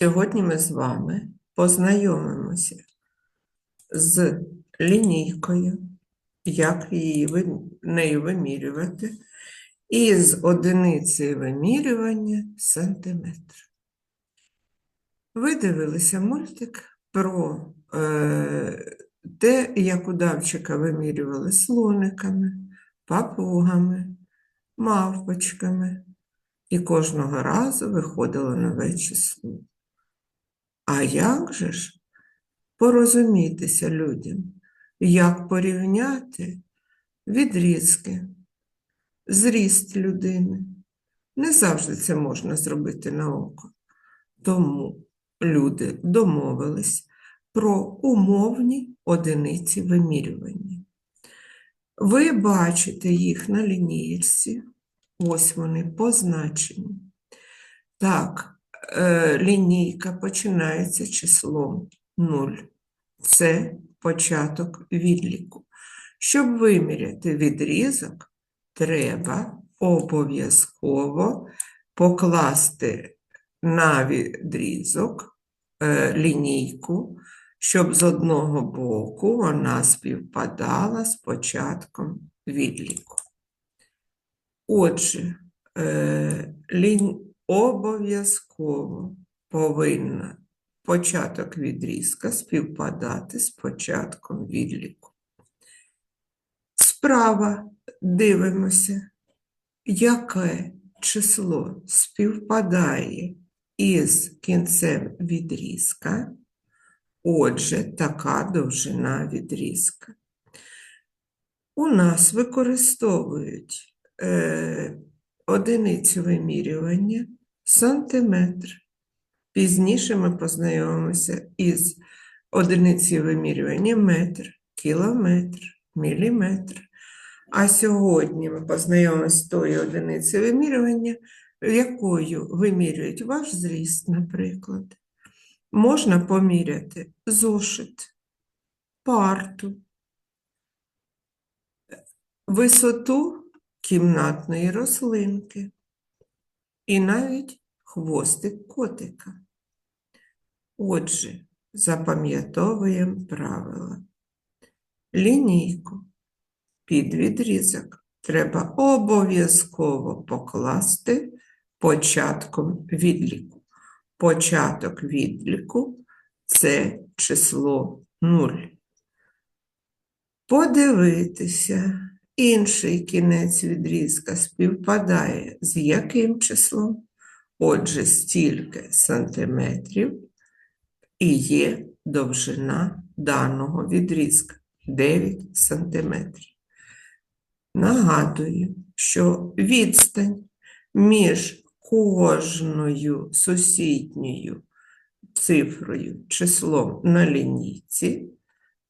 Сьогодні ми з вами познайомимося з лінійкою, як її нею вимірювати, і з одиницею вимірювання сантиметр. Ви дивилися мультик про е, те, як удавчика вимірювали слониками, папугами, мавпочками, і кожного разу виходило нове число. А як же ж порозумітися людям, як порівняти відрізки, зріст людини? Не завжди це можна зробити на око. Тому люди домовились про умовні одиниці вимірювання. Ви бачите їх на лінійці, ось вони позначені. Так, лінійка починається числом 0. Це початок відліку. Щоб виміряти відрізок, треба обов'язково покласти на відрізок е, лінійку, щоб з одного боку вона співпадала з початком відліку. Отже, е, лінь... обов'язково повинна початок відрізка співпадати з початком відліку. Справа дивимося, яке число співпадає із кінцем відрізка. Отже, така довжина відрізка. У нас використовують е, одиницю вимірювання сантиметр. Пізніше ми познайомимося із одиницею вимірювання метр, кілометр, міліметр. А сьогодні ми познайомимося з тою одиницею вимірювання, якою вимірюють ваш зріст, наприклад. Можна поміряти зошит, парту, висоту кімнатної рослинки і навіть хвостик котика. Отже, запам'ятовуємо правила. Лінійку під відрізок треба обов'язково покласти початком відліку. Початок відліку це число 0. Подивитися, інший кінець відрізка співпадає з яким числом? Отже, стільки сантиметрів і є довжина даного відрізка 9 сантиметрів. Нагадую, що відстань між кожною сусідньою цифрою, числом на лінійці,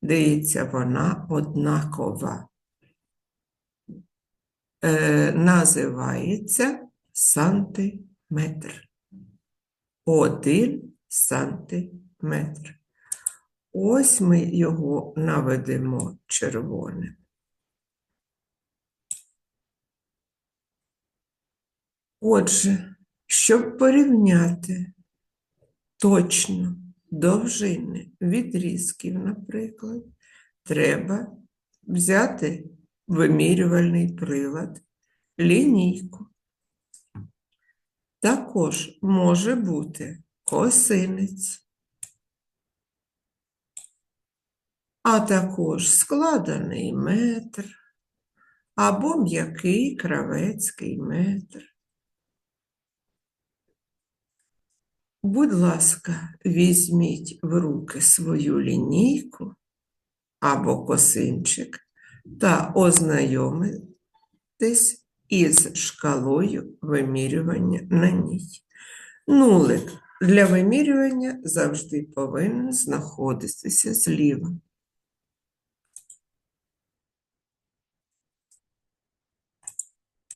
дається вона однакова. Е, називається сантиметр. Один сантиметр. Ось ми його наведемо червоним. Отже, щоб порівняти точно довжини відрізків, наприклад, треба взяти вимірювальний прилад, лінійку. Також може бути косинець, а також складений метр або м'який кравецький метр. Будь ласка, візьміть в руки свою лінійку або косинчик та ознайомитесь із шкалою вимірювання на ній. Нулик для вимірювання завжди повинен знаходитися зліва.